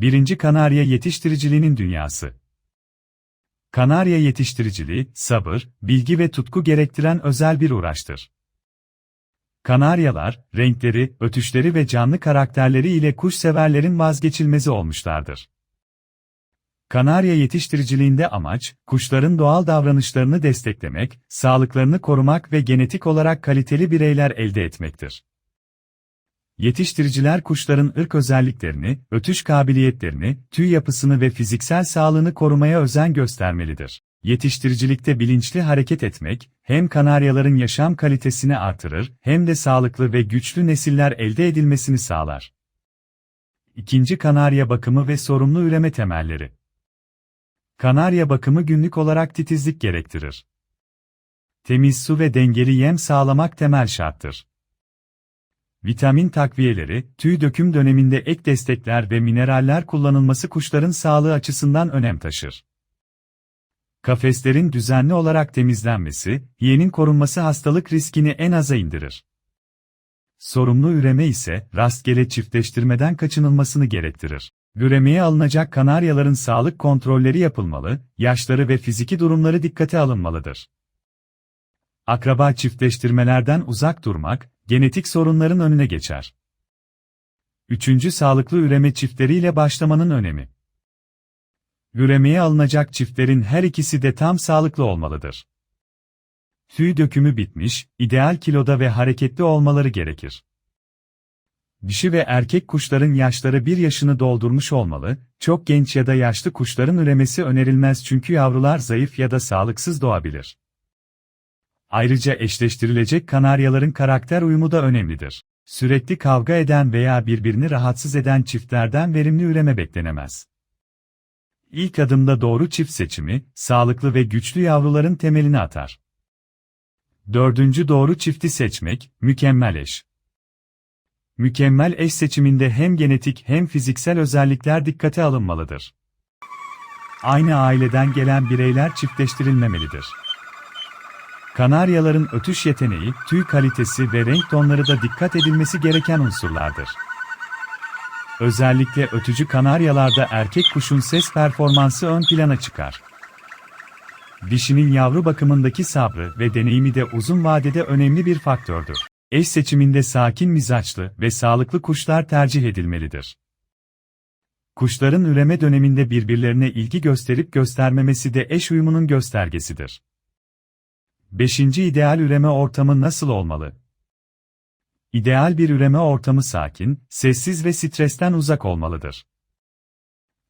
1. Kanarya yetiştiriciliğinin dünyası. Kanarya yetiştiriciliği, sabır, bilgi ve tutku gerektiren özel bir uğraştır. Kanaryalar, renkleri, ötüşleri ve canlı karakterleri ile kuşseverlerin vazgeçilmezi olmuşlardır. Kanarya yetiştiriciliğinde amaç, kuşların doğal davranışlarını desteklemek, sağlıklarını korumak ve genetik olarak kaliteli bireyler elde etmektir. Yetiştiriciler kuşların ırk özelliklerini, ötüş kabiliyetlerini, tüy yapısını ve fiziksel sağlığını korumaya özen göstermelidir. Yetiştiricilikte bilinçli hareket etmek, hem kanaryaların yaşam kalitesini artırır, hem de sağlıklı ve güçlü nesiller elde edilmesini sağlar. İkinci kanarya bakımı ve sorumlu üreme temelleri. Kanarya bakımı günlük olarak titizlik gerektirir. Temiz su ve dengeli yem sağlamak temel şarttır. Vitamin takviyeleri, tüy döküm döneminde ek destekler ve mineraller kullanılması kuşların sağlığı açısından önem taşır. Kafeslerin düzenli olarak temizlenmesi, yiyenin korunması hastalık riskini en aza indirir. Sorumlu üreme ise, rastgele çiftleştirmeden kaçınılmasını gerektirir. Üremeye alınacak kanaryaların sağlık kontrolleri yapılmalı, yaşları ve fiziki durumları dikkate alınmalıdır. Akraba çiftleştirmelerden uzak durmak, genetik sorunların önüne geçer. Üçüncü sağlıklı üreme çiftleriyle başlamanın önemi. Üremeye alınacak çiftlerin her ikisi de tam sağlıklı olmalıdır. Tüy dökümü bitmiş, ideal kiloda ve hareketli olmaları gerekir. Dişi ve erkek kuşların yaşları bir yaşını doldurmuş olmalı, çok genç ya da yaşlı kuşların üremesi önerilmez çünkü yavrular zayıf ya da sağlıksız doğabilir. Ayrıca eşleştirilecek kanaryaların karakter uyumu da önemlidir. Sürekli kavga eden veya birbirini rahatsız eden çiftlerden verimli üreme beklenemez. İlk adımda doğru çift seçimi, sağlıklı ve güçlü yavruların temelini atar. Dördüncü doğru çifti seçmek, mükemmel eş. Mükemmel eş seçiminde hem genetik hem fiziksel özellikler dikkate alınmalıdır. Aynı aileden gelen bireyler çiftleştirilmemelidir. Kanaryaların ötüş yeteneği, tüy kalitesi ve renk tonları da dikkat edilmesi gereken unsurlardır. Özellikle ötücü kanaryalarda erkek kuşun ses performansı ön plana çıkar. Dişinin yavru bakımındaki sabrı ve deneyimi de uzun vadede önemli bir faktördür. Eş seçiminde sakin mizaçlı ve sağlıklı kuşlar tercih edilmelidir. Kuşların üreme döneminde birbirlerine ilgi gösterip göstermemesi de eş uyumunun göstergesidir. 5. İdeal üreme ortamı nasıl olmalı? İdeal bir üreme ortamı sakin, sessiz ve stresten uzak olmalıdır.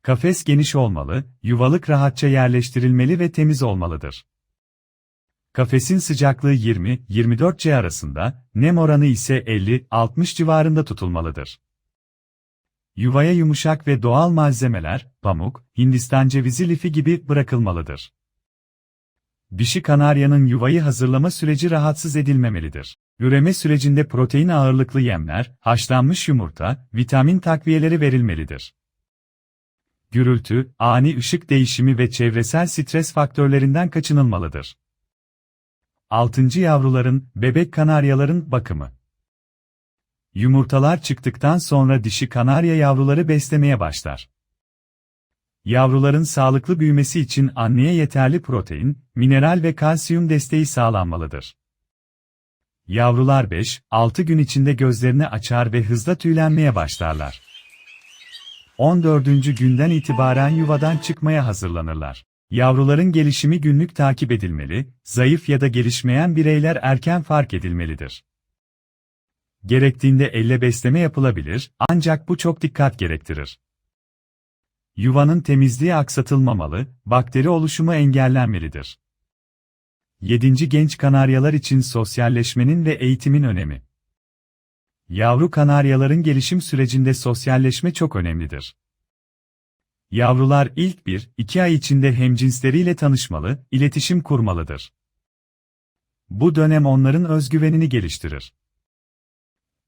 Kafes geniş olmalı, yuvalık rahatça yerleştirilmeli ve temiz olmalıdır. Kafesin sıcaklığı 20-24 C arasında, nem oranı ise 50-60 civarında tutulmalıdır. Yuvaya yumuşak ve doğal malzemeler, pamuk, Hindistan cevizi lifi gibi bırakılmalıdır. Dişi kanaryanın yuvayı hazırlama süreci rahatsız edilmemelidir. Üreme sürecinde protein ağırlıklı yemler, haşlanmış yumurta, vitamin takviyeleri verilmelidir. Gürültü, ani ışık değişimi ve çevresel stres faktörlerinden kaçınılmalıdır. 6. Yavruların, bebek kanaryaların bakımı. Yumurtalar çıktıktan sonra dişi kanarya yavruları beslemeye başlar. Yavruların sağlıklı büyümesi için anneye yeterli protein, mineral ve kalsiyum desteği sağlanmalıdır. Yavrular 5-6 gün içinde gözlerini açar ve hızla tüylenmeye başlarlar. 14. günden itibaren yuvadan çıkmaya hazırlanırlar. Yavruların gelişimi günlük takip edilmeli, zayıf ya da gelişmeyen bireyler erken fark edilmelidir. Gerektiğinde elle besleme yapılabilir, ancak bu çok dikkat gerektirir. Yuvanın temizliği aksatılmamalı, bakteri oluşumu engellenmelidir. 7. Genç kanaryalar için sosyalleşmenin ve eğitimin önemi. Yavru kanaryaların gelişim sürecinde sosyalleşme çok önemlidir. Yavrular ilk 1-2 ay içinde hemcinsleriyle tanışmalı, iletişim kurmalıdır. Bu dönem onların özgüvenini geliştirir.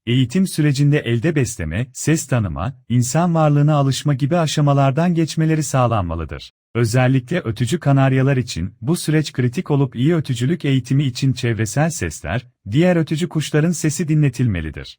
Eğitim sürecinde elde besleme, ses tanıma, insan varlığına alışma gibi aşamalardan geçmeleri sağlanmalıdır. Özellikle ötücü kanaryalar için bu süreç kritik olup iyi ötücülük eğitimi için çevresel sesler, diğer ötücü kuşların sesi dinletilmelidir.